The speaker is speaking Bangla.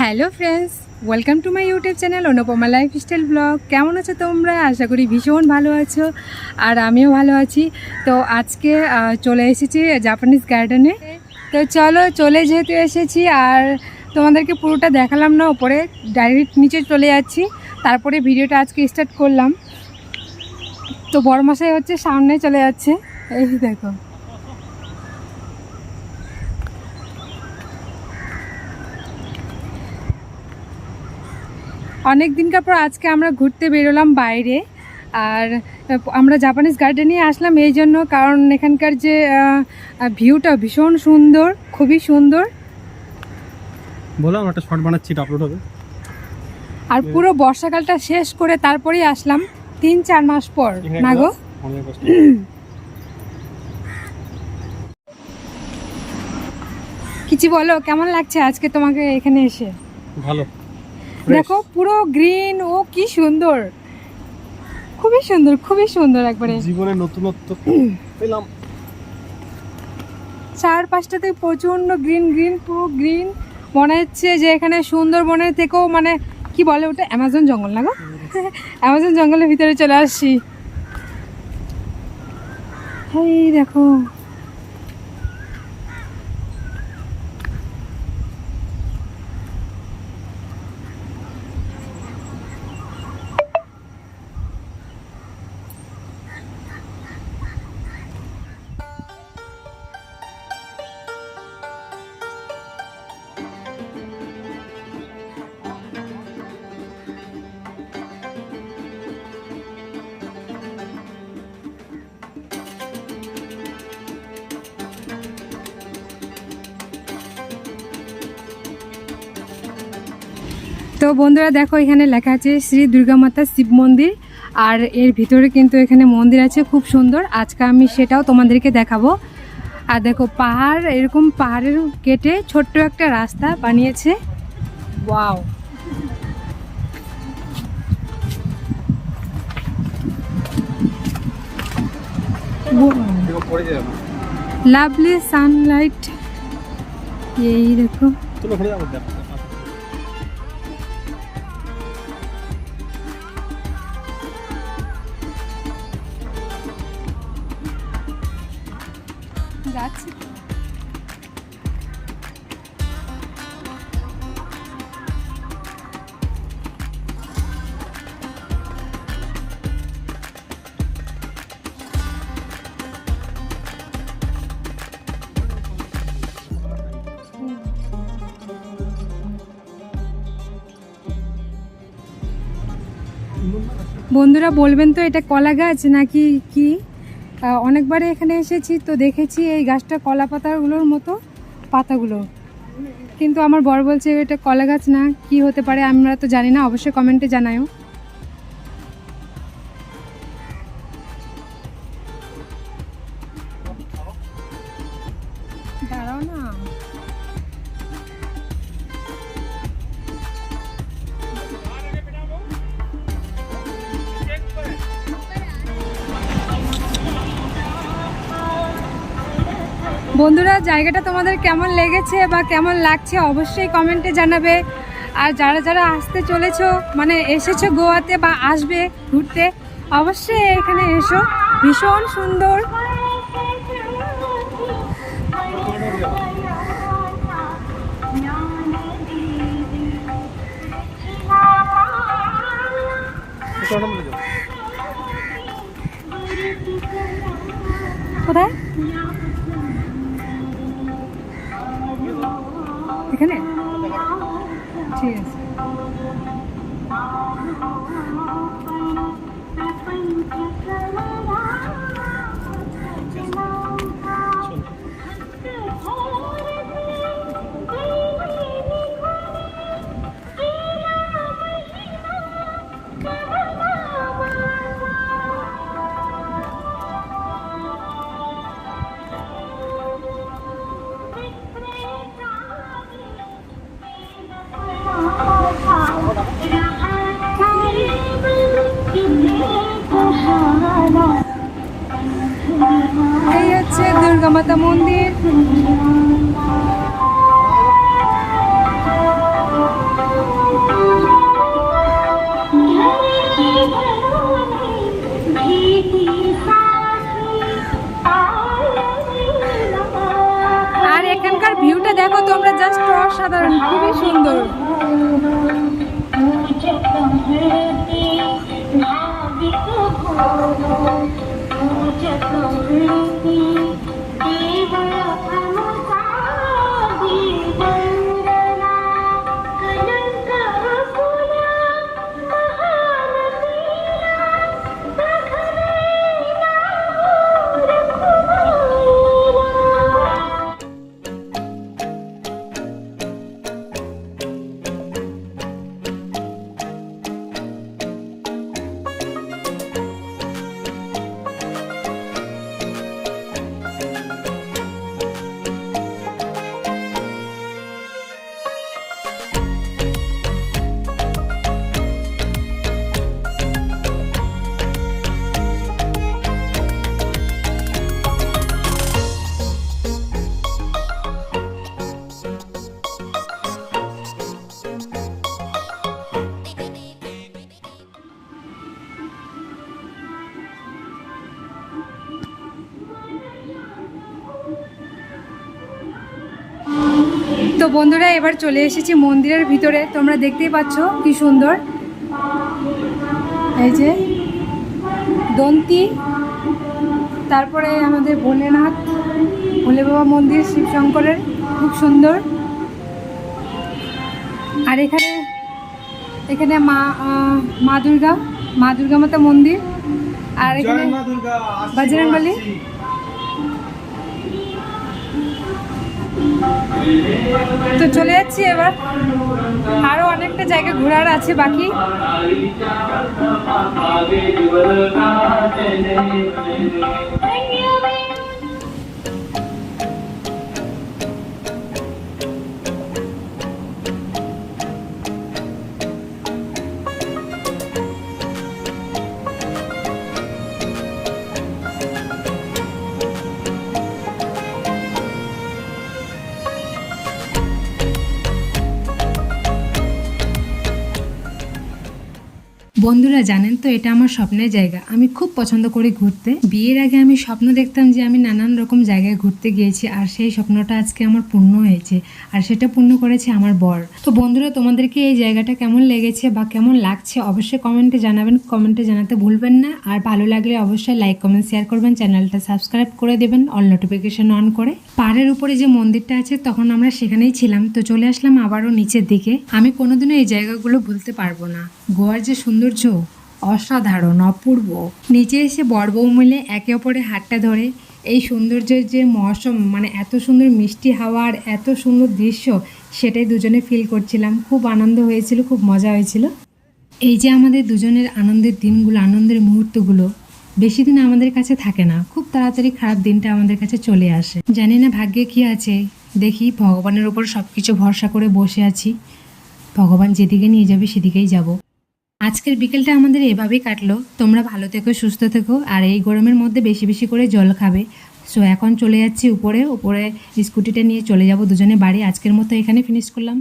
Hello friends, welcome to my YouTube channel Anupama lifestyle blog. কেমন আছো তোমরা? আশা করি ভীষণ ভালো আছো আর আমিও ভালো আছি। তো আজকে চলে এসেছি জাপানিজ গার্ডেনে তো চলো, চলে যেহেতু এসেছি আর তোমাদেরকে পুরোটা দেখালাম না, ওপরে ডাইরেক্ট নিচে চলে যাচ্ছি। তারপরে ভিডিওটা আজকে স্টার্ট করলাম। তো বড় মশাই হচ্ছে, সামনে চলে যাচ্ছে। এই দেখো। অনেক দিনকার পর আজকে আমরা ঘুরতে বেরোলাম বাইরে আর আমরা জাপানিজ গার্ডেনে আসলাম এই জন্য কারণ এখানকার যে ভিউটা ভীষণ সুন্দর খুবই সুন্দর। বলো আমরা একটা শর্ট বানাচ্ছি আপলোড হবে। আর পুরো বর্ষাকালটা শেষ করে তারপরেই আসলাম তিন চার মাস পর না গো? কিছু বলো কেমন লাগছে আজকে তোমাকে এখানে এসে? ভালো। দেখো পুরো গ্রিন ও কি সুন্দর। খুবই সুন্দর খুবই সুন্দর একবারে। জীবনে নতুনত্ব পেলাম। চারপাশটাতে প্রচণ্ড গ্রিন গ্রিন পুরো গ্রিন মনে হচ্ছে যে এখানে সুন্দরবনের থেকেও মানে কি বলে ওটা? অ্যামাজন জঙ্গল না গো? অ্যামাজন জঙ্গলের ভিতরে চলে আসছি। এই দেখো। তো বন্ধুরা দেখো, এখানে লেখা আছে শ্রী দুর্গা মাতা শিব মন্দির, আর এর ভিতরে কিন্তু এখানে মন্দির আছে খুব সুন্দর। আজকে আমি সেটাও তোমাদেরকে দেখাবো। আর দেখো, পাহাড়, এরকম পাহাড়ের কেটে ছোট্ট একটা রাস্তা বানিয়েছে। ওয়াও! লাভলি সানলাইট, এই দেখো। বন্ধুরা বলবেন তো এটা কলা গাছ নাকি কি? অনেকবারে এখানে এসেছি তো দেখেছি এই গাছটা কলা পাতাগুলোর মতো, পাতাগুলো। কিন্তু আমার বর বলছে এটা কলা গাছ না, কি হতে পারে আমরা তো জানি না, অবশ্যই কমেন্টে জানাও বন্ধুরা, জায়গাটা তোমাদের কেমন লেগেছে বা কেমন লাগছে অবশ্যই কমেন্টে জানাবে। আর যারা যারা আসতে চলেছো মানে এসেছ গোয়াতে বা আসবে ঘুরতে, অবশ্যই এখানে এসো। ভীষণ সুন্দর। কোথায়? এখানে? ঠিক আছে। এই দুর্গামাতা মন্দির আর এখানকার ভিউটা দেখো তোমরা জাস্ট অসাধারণ খুবই সুন্দর তো বন্ধুরা এবার চলে এসেছি মন্দিরের ভিতরে। তোমরা দেখতেই পাচ্ছ কি সুন্দর। এই যে দন্তি তারপরে আমাদের ভোলেনাথ ভোলে বাবা মন্দির শিবশঙ্করের খুব সুন্দর। আর এখানে এখানে মা মা দুর্গা মা দুর্গা মাতা মন্দির। আর এখানে বজরংবলী তো চলে যাচ্ছি এবার। আরও অনেকটা জায়গা ঘোরার আছে বাকি। বন্ধুরা জানেন তো, এটা আমার স্বপ্নের জায়গা। আমি খুব পছন্দ করি ঘুরতে। বিয়ের আগে আমি স্বপ্ন দেখতাম যে আমি নানান রকম জায়গায় ঘুরতে গিয়েছি, আর সেই স্বপ্নটা আজকে আমার পূর্ণ হয়েছে, আর সেটা পূর্ণ করেছে আমার বর। তো বন্ধুরা, তোমাদেরকে এই জায়গাটা কেমন লেগেছে বা কেমন লাগছে অবশ্যই কমেন্টে জানাবেন। কমেন্টে জানাতে ভুলবেন না, আর ভালো লাগলে অবশ্যই লাইক, কমেন্ট, শেয়ার করবেন। চ্যানেলটা সাবস্ক্রাইব করে দেবেন, অল নোটিফিকেশন অন করে। পাহাড়ের উপরে যে মন্দিরটা আছে, তখন আমরা সেখানেই ছিলাম। তো চলে আসলাম আবারও নিচের দিকে। আমি কোনোদিনও এই জায়গাগুলো ভুলতে পারব না। গোয়ার যে সৌন্দর্য অসাধারণ, অপূর্ব। নিচে এসে বর মিলে একে অপরের হাতটা ধরে এই সৌন্দর্যের যে মৌসুম মানে এত সুন্দর মিষ্টি হাওয়া আর এত সুন্দর দৃশ্য, সেটাই দুজনে ফিল করছিলাম। খুব আনন্দ হয়েছিল, খুব মজা হয়েছিল। এই যে আমাদের দুজনের আনন্দের দিনগুলো, আনন্দের মুহূর্তগুলো, বেশি দিন আমাদের কাছে থাকে না। খুব তাড়াতাড়ি খারাপ দিনটা আমাদের কাছে চলে আসে। জানি না ভাগ্যে কি আছে। দেখি, ভগবানের উপর সব কিছু ভরসা করে বসে আছি। ভগবান যেদিকে নিয়ে যাবে, সেদিকেই যাব। আজকের বিকেলটা আমাদের এভাবেই কাটলো। তোমরা ভালো থেকো, সুস্থ থেকো, আর এই গরমের মধ্যে বেশি বেশি করে জল খাবে। সো এখন চলে যাচ্ছি উপরে। উপরে স্কুটিটা নিয়ে চলে যাব দুজনে বাড়ি। আজকের মতো এখানে ফিনিশ করলাম।